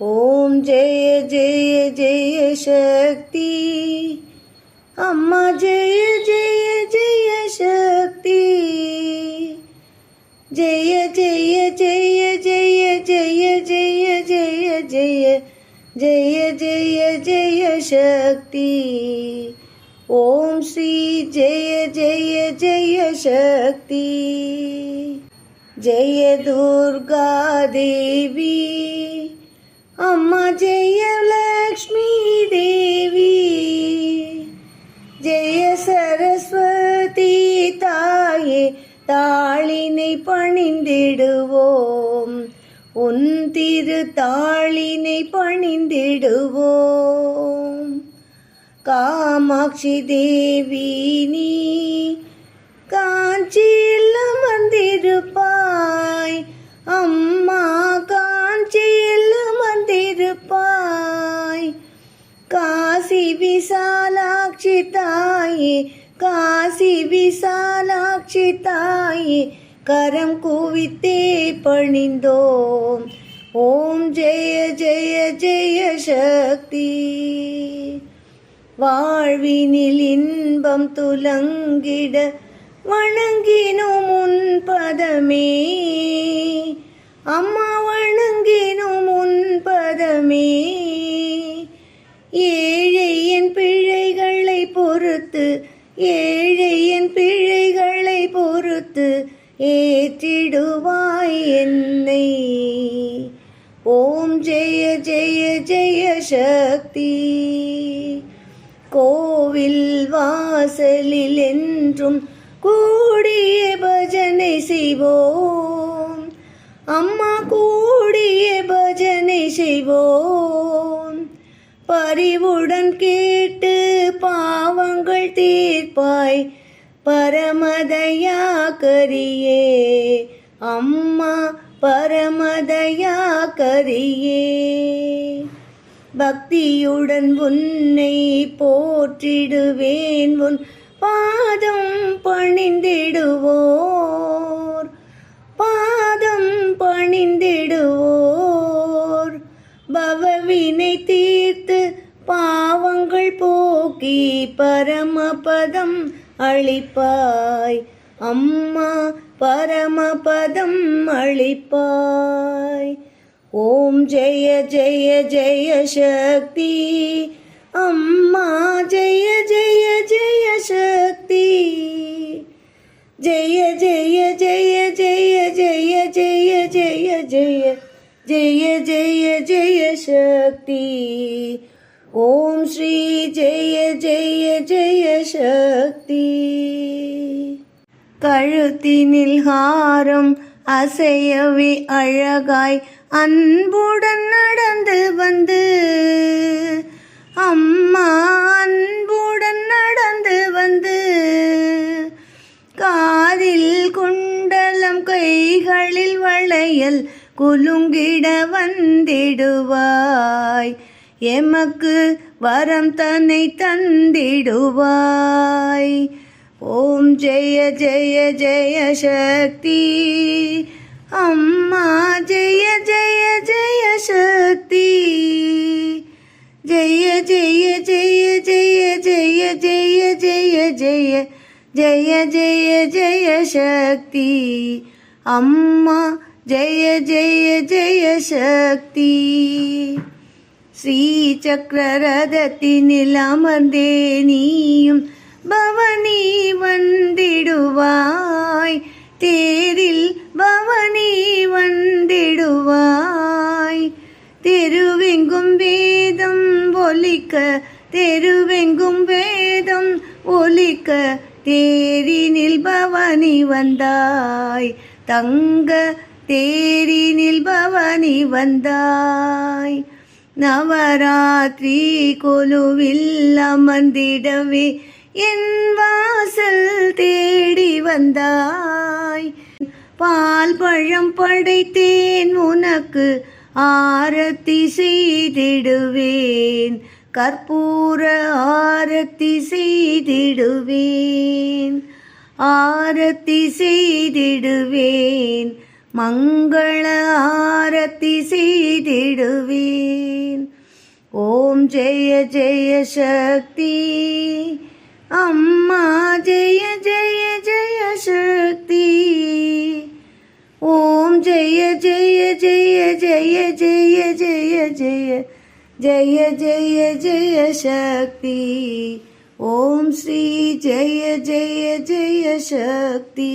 ஓம் ஜெய ஜெய ஜெய சக்தி அம்மா ஜெய ஜெய ஜெய சக்தி ஜெய ஜெய ஜெய ஜெய ஜெய ஜெய ஜெய ஜெய ஜெய ஜெய ஜெய சக்தி ஓம் ஸ்ரீ ஜெய ஜெய ஜெய சக்தி ஜெய துர்கா தேவி அம்மா ஜெயலக்ஷ்மி தேவி ஜெய சரஸ்வதி தாயே தாளினை பணிந்திடுவோம். உன் திரு தாளினை பணிந்திடுவோம். காமாட்சி தேவி நீ தாய். காசி விசாலாட்சி தாயே காசி விசாலாட்சி தாயே கரம் குவித்தே பணிந்தோம். ஓம் ஜெய ஜெய ஜெய சக்தி. வாழ்வினில் இன்பம் துலங்கிட வணங்கினோம் உன் பதமே. அம்மா வணங்கினோம் உன் பதமே. ஏழை என் பிழைகளை பொறுத்து ஏழை என் பிழைகளை பொறுத்து ஏற்றிடுவாய் என்னை. ஓம் ஜெய ஜெய ஜெய சக்தி. கோவில் வாசலில் என்றும் கூடிய பஜனை செய்வோம். அம்மா கூடிய பஜனை செய்வோம். பரிவுடன் கேட்டு பாவங்கள் தீர்ப்பாய். பரமதயா கரியே அம்மா பரமதயா கரியே பக்தியுடன் உன்னை போற்றிடுவேன் உன் பாதம் பணிந்திடுவோம். போக்கி பரமபதம் அளிப்பாய் அம்மா பரமபதம் அளிப்பாய் ஓம் ஜெய ஜெய ஜெய சக்தி அம்மா ஜெய ஜெய ஜெய சக்தி ஜெய ஜெய ஜெய ஜெய ஜெய ஜெய ஜெய ஜெய ஜெய பக்தி கழுத்தினில் ஹாரம் அசையவே அழகாய் அன்புடன் நடந்து வந்து. அம்மா அன்புடன் நடந்து வந்து. காதில் குண்டலம் கைகளில் வளையல் குலுங்கிட வந்திடுவாய். எமக்கு வரம் தன்னை தந்திடுவாய் ஓம் ஜெய ஜெய ஜெய சக்தி அம்மா ஜெய ஜெய ஜெய சக்தி ஜெய ஜெய ஜெய ஜெய ஜெய ஜெய ஜெய ஜெய ஜெய ஜெய ஜெய சக்தி அம்மா ஜெய ஜெய ஜெய சக்தி ஸ்ரீசக்கரரதத்தினில் அமர்ந்தே நீயும் பவனி வந்திடுவாய் தேரில் பவனி வந்திடுவாய் தெருவெங்கும் வேதம் ஒலிக்க தெருவெங்கும் வேதம் ஒலிக்க தேரினில் பவனி வந்தாய் தங்க தேரினில் பவனி வந்தாய் நவராத்திரி கொலுவில் அமர்ந்திடவே என் வாசல் தேடி வந்தாய். பால் பழம் படைத்தேன் உனக்கு ஆரத்தி செய்திடுவேன். கற்பூர ஆரத்தி செய்திடுவேன். ஆரத்தி செய்திடுவேன். மங்கள ஆரத்தி செய்திடுவேன் ஓம் ஜெய ஜெய சக்தி அம்மா ஜெய ஜெய ஜெய சக்தி ஓம் ஜெய ஜெய ஜெய ஜெய ஜெய ஜெய ஜெய ஜெய ஜெய ஜெய சக்தி ஓம் ஸ்ரீ ஜெய ஜெய ஜெய சக்தி